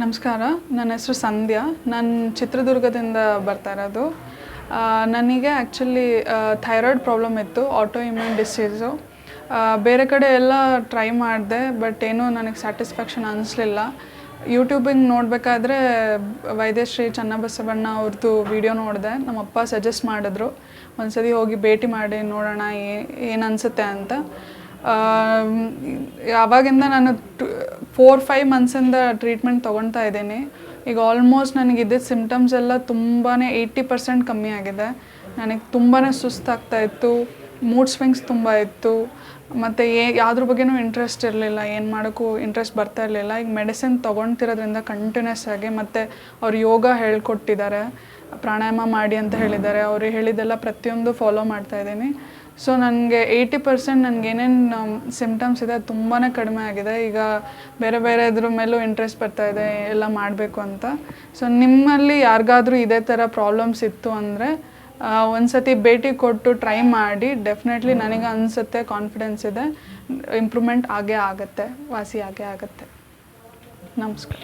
ನಮಸ್ಕಾರ, ನನ್ನ ಹೆಸರು ಸಂಧ್ಯಾ. ನಾನು ಚಿತ್ರದುರ್ಗದಿಂದ ಬರ್ತಾ ಇರೋದು. ನನಗೆ ಆ್ಯಕ್ಚುಲಿ ಥೈರಾಯ್ಡ್ ಪ್ರಾಬ್ಲಮ್ ಇತ್ತು ಆಟೋ ಇಮ್ಯೂನ್ ಡಿಸೀಸು ಬೇರೆ ಕಡೆ ಎಲ್ಲ ಟ್ರೈ ಮಾಡಿದೆ ಬಟ್ ಏನೂ ನನಗೆ ಸ್ಯಾಟಿಸ್ಫ್ಯಾಕ್ಷನ್ ಅನಿಸ್ಲಿಲ್ಲ. ಯೂಟ್ಯೂಬಿಂಗ್ ನೋಡಬೇಕಾದ್ರೆ, ವೈದ್ಯಶ್ರೀ ಚನ್ನಬಸವಣ್ಣ ಅವ್ರದ್ದು ವಿಡಿಯೋ ನೋಡಿದೆ. ನಮ್ಮಪ್ಪ ಸಜೆಸ್ಟ್ ಮಾಡಿದ್ರು, ಒಂದ್ಸತಿ ಹೋಗಿ ಭೇಟಿ ಮಾಡಿ, ನೋಡೋಣ ಏನು ಅನಿಸುತ್ತೆ ಅಂತ. ಆವಾಗಿಂದ ನಾನು ಫೋರ್ ಫೈವ್ ಮಂತ್ಸಿಂದ ಟ್ರೀಟ್ಮೆಂಟ್ ತೊಗೊಳ್ತಾ ಇದ್ದೀನಿ. ಈಗ ಆಲ್ಮೋಸ್ಟ್ ನನಗೆ ಇದ್ದಿದ್ದ ಸಿಮ್ಟಮ್ಸ್ ಎಲ್ಲ ತುಂಬಾ ಏಯ್ಟಿ ಪರ್ಸೆಂಟ್ ಕಮ್ಮಿ ಆಗಿದೆ. ನನಗೆ ತುಂಬಾ ಸುಸ್ತಾಗ್ತಾ ಇತ್ತು ಮೂಡ್ ಸ್ವಿಂಗ್ಸ್ ತುಂಬ ಇತ್ತು. ಮತ್ತು ಏ, ಯಾವುದ್ರ ಬಗ್ಗೆನೂ ಇಂಟ್ರೆಸ್ಟ್ ಇರಲಿಲ್ಲ, ಏನು ಮಾಡೋಕ್ಕೂ ಇಂಟ್ರೆಸ್ಟ್ ಬರ್ತಾ ಇರಲಿಲ್ಲ. ಈಗ ಮೆಡಿಸಿನ್ ತೊಗೊಳ್ತಿರೋದ್ರಿಂದ ಕಂಟಿನ್ಯೂಸ್ ಆಗಿ ಮತ್ತು ಅವ್ರು ಯೋಗ ಹೇಳ್ಕೊಟ್ಟಿದ್ದಾರೆ. ಪ್ರಾಣಾಯಾಮ ಮಾಡಿ ಅಂತ ಹೇಳಿದ್ದಾರೆ. ಅವರು ಹೇಳಿದ್ದೆಲ್ಲ ಪ್ರತಿಯೊಂದು ಫಾಲೋ ಮಾಡ್ತಾ ಇದ್ದೀನಿ. ಸೊ ನನಗೆ ಏಯ್ಟಿ ಪರ್ಸೆಂಟ್ ನನಗೆ ಏನೇನು ಸಿಮ್ಟಮ್ಸ್ ಇದೆ ತುಂಬಾ ಕಡಿಮೆ ಆಗಿದೆ. ಈಗ ಬೇರೆ ಬೇರೆ ಇದ್ರ ಮೇಲೂ ಇಂಟ್ರೆಸ್ಟ್ ಬರ್ತಾ ಇದೆ, ಎಲ್ಲ ಮಾಡಬೇಕು ಅಂತ. ಸೊ ನಿಮ್ಮಲ್ಲಿ ಯಾರಿಗಾದರೂ ಇದೇ ಥರ ಪ್ರಾಬ್ಲಮ್ಸ್ ಇತ್ತು ಅಂದರೆ ಒಂದ್ಸತಿ ಭೇಟಿ ಕೊಟ್ಟು ಟ್ರೈ ಮಾಡಿ ಡೆಫಿನೆಟ್ಲಿ ನನಗೆ ಅನಿಸುತ್ತೆ ಕಾನ್ಫಿಡೆನ್ಸ್ ಇದೆ. ಇಂಪ್ರೂವ್ಮೆಂಟ್ ಆಗೇ ಆಗುತ್ತೆ, ವಾಸಿ ಆಗೇ ಆಗುತ್ತೆ. ನಮಸ್ಕಾರ.